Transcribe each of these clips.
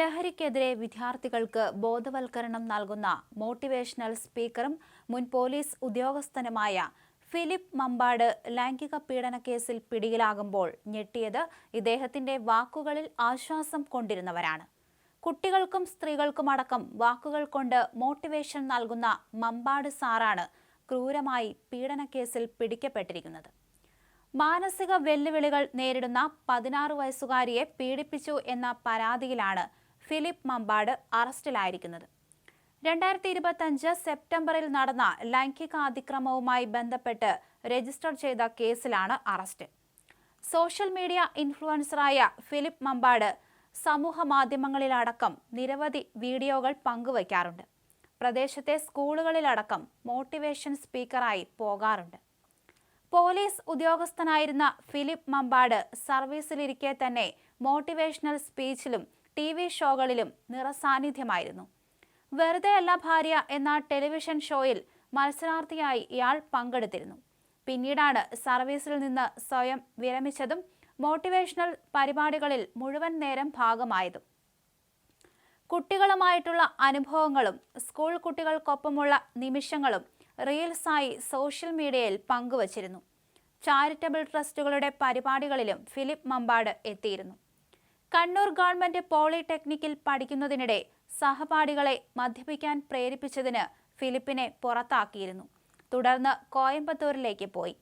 ലഹരിക്കെതിരെ വിദ്യാർത്ഥികൾക്ക് ബോധവൽക്കരണം നൽകുന്ന മോട്ടിവേഷണൽ സ്പീക്കറും മുൻ പോലീസ് ഉദ്യോഗസ്ഥനുമായ ഫിലിപ്പ് മമ്പാട് ലൈംഗിക പീഡന കേസിൽ പിടിയിലാകുമ്പോൾ ഞെട്ടിയത് ഇദ്ദേഹത്തിന്റെ വാക്കുകളിൽ ആശ്വാസം കൊണ്ടിരുന്നവരാണ്. കുട്ടികൾക്കും സ്ത്രീകൾക്കുമടക്കം വാക്കുകൾ കൊണ്ട് മോട്ടിവേഷൻ നൽകുന്ന മമ്പാട് സാറാണ് ക്രൂരമായി പീഡന കേസിൽ പിടിക്കപ്പെട്ടിരിക്കുന്നത്. മാനസിക വെല്ലുവിളികൾ നേരിടുന്ന പതിനാറ് വയസ്സുകാരിയെ പീഡിപ്പിച്ചു എന്ന പരാതിയിലാണ് ഫിലിപ്പ് മമ്പാട് അറസ്റ്റിലായിരിക്കുന്നത്. രണ്ടായിരത്തി ഇരുപത്തഞ്ച് സെപ്റ്റംബറിൽ നടന്ന ലൈംഗിക അതിക്രമവുമായി ബന്ധപ്പെട്ട് രജിസ്റ്റർ ചെയ്ത കേസിലാണ് അറസ്റ്റ്. സോഷ്യൽ മീഡിയ ഇൻഫ്ലുവൻസറായ ഫിലിപ്പ് മമ്പാട് സമൂഹ മാധ്യമങ്ങളിലടക്കം നിരവധി വീഡിയോകൾ പങ്കുവയ്ക്കാറുണ്ട്. പ്രദേശത്തെ സ്കൂളുകളിലടക്കം മോട്ടിവേഷൻ സ്പീക്കറായി പോകാറുണ്ട്. പോലീസ് ഉദ്യോഗസ്ഥനായിരുന്ന ഫിലിപ്പ് മമ്പാട് സർവീസിലിരിക്കെ തന്നെ മോട്ടിവേഷണൽ സ്പീച്ചിലും ടി വി ഷോകളിലും നിറസാന്നിധ്യമായിരുന്നു. വെറുതെ അല്ല ഭാര്യ എന്ന ടെലിവിഷൻ ഷോയിൽ മത്സരാർത്ഥിയായി ഇയാൾ പങ്കെടുത്തിരുന്നു. പിന്നീടാണ് സർവീസിൽ നിന്ന് സ്വയം വിരമിച്ചതും മോട്ടിവേഷണൽ പരിപാടികളിൽ മുഴുവൻ നേരം ഭാഗമായതും. കുട്ടികളുമായിട്ടുള്ള അനുഭവങ്ങളും സ്കൂൾ കുട്ടികൾക്കൊപ്പമുള്ള നിമിഷങ്ങളും റീൽസായി സോഷ്യൽ മീഡിയയിൽ പങ്കുവച്ചിരുന്നു. ചാരിറ്റബിൾ ട്രസ്റ്റുകളുടെ പരിപാടികളിലും ഫിലിപ്പ് മമ്പാട് എത്തിയിരുന്നു. കണ്ണൂർ ഗവൺമെന്റ് പോളിടെക്നിക്കിൽ പഠിക്കുന്നതിനിടെ സഹപാഠികളെ മദ്യപിക്കാൻ പ്രേരിപ്പിച്ചതിന് ഫിലിപ്പിനെ പുറത്താക്കിയിരുന്നു. തുടർന്ന് കോയമ്പത്തൂരിലേക്ക് പോയി.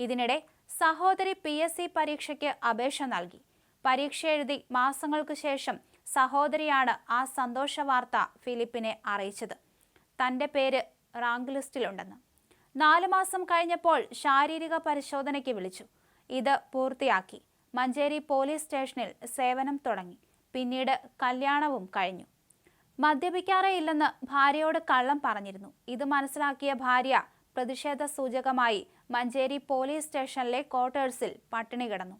ഇതിനിടെ സഹോദരി പി എസ് സി പരീക്ഷയ്ക്ക് അപേക്ഷ നൽകി. പരീക്ഷ എഴുതി മാസങ്ങൾക്ക് ശേഷം സഹോദരിയാണ് ആ സന്തോഷ വാർത്ത ഫിലിപ്പിനെ അറിയിച്ചത്. തന്റെ പേര് റാങ്ക് ലിസ്റ്റിലുണ്ടെന്ന്. നാലു മാസം കഴിഞ്ഞപ്പോൾ ശാരീരിക പരിശോധനയ്ക്ക് വിളിച്ചു. ഇത് പൂർത്തിയാക്കി. മഞ്ചേരി പോലീസ് സ്റ്റേഷനിൽ സേവനം തുടങ്ങി. പിന്നീട് കല്യാണവും കഴിഞ്ഞു. മദ്യപിക്കാറേ ഇല്ലെന്ന് ഭാര്യയോട് കള്ളം പറഞ്ഞിരുന്നു. ഇത് മനസ്സിലാക്കിയ ഭാര്യ പ്രതിഷേധ സൂചകമായി മഞ്ചേരി പോലീസ് സ്റ്റേഷനിലെ ക്വാർട്ടേഴ്സിൽ പട്ടിണി കിടന്നു.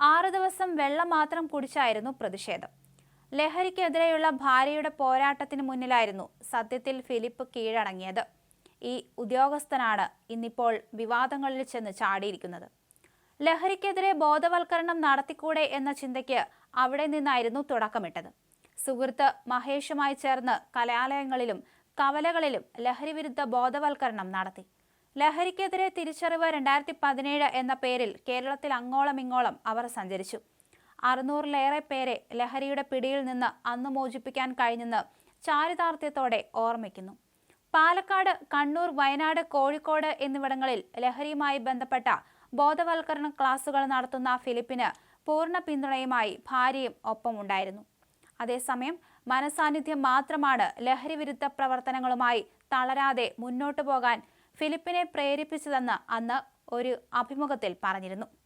ആറു ദിവസം വെള്ളം മാത്രം കുടിച്ചായിരുന്നു പ്രതിഷേധം. ലഹരിക്കെതിരെയുള്ള ഭാര്യയുടെ പോരാട്ടത്തിന് മുന്നിലായിരുന്നു സത്യത്തിൽ ഫിലിപ്പ് കീഴടങ്ങിയത്. ഈ ഉദ്യോഗസ്ഥനാണ് ഇന്നിപ്പോൾ വിവാദങ്ങളിൽ ചെന്ന് ചാടിയിരിക്കുന്നത്. ലഹരിക്കെതിരെ ബോധവൽക്കരണം നടത്തിക്കൂടെ എന്ന ചിന്തയ്ക്ക് അവിടെ നിന്നായിരുന്നു തുടക്കമിട്ടത്. സുഹൃത്ത് മഹേഷുമായി ചേർന്ന് കലാലയങ്ങളിലും കവലകളിലും ലഹരിവിരുദ്ധ ബോധവൽക്കരണം നടത്തി. ലഹരിക്കെതിരെ തിരിച്ചറിവ് രണ്ടായിരത്തി പതിനേഴ് എന്ന പേരിൽ കേരളത്തിൽ അങ്ങോളം ഇങ്ങോളം അവർ സഞ്ചരിച്ചു. അറുന്നൂറിലേറെ പേരെ ലഹരിയുടെ പിടിയിൽ നിന്ന് അന്ന് മോചിപ്പിക്കാൻ കഴിഞ്ഞെന്ന് ചാരിതാർത്ഥ്യത്തോടെ ഓർമ്മിക്കുന്നു. പാലക്കാട് കണ്ണൂർ വയനാട് കോഴിക്കോട് എന്നിവിടങ്ങളിൽ ലഹരിയുമായി ബന്ധപ്പെട്ട ബോധവൽക്കരണ ക്ലാസുകൾ നടത്തുന്ന ഫിലിപ്പിന് പൂർണ പിന്തുണയുമായി ഭാര്യയും ഒപ്പമുണ്ടായിരുന്നു. അതേസമയം മനസാന്നിധ്യം മാത്രമാണ് ലഹരി വിരുദ്ധ പ്രവർത്തനങ്ങളുമായി തളരാതെ മുന്നോട്ടു പോകാൻ ഫിലിപ്പിനെ പ്രേരിപ്പിച്ചതെന്ന് അന്ന് ഒരു അഭിമുഖത്തിൽ പറഞ്ഞിരുന്നു.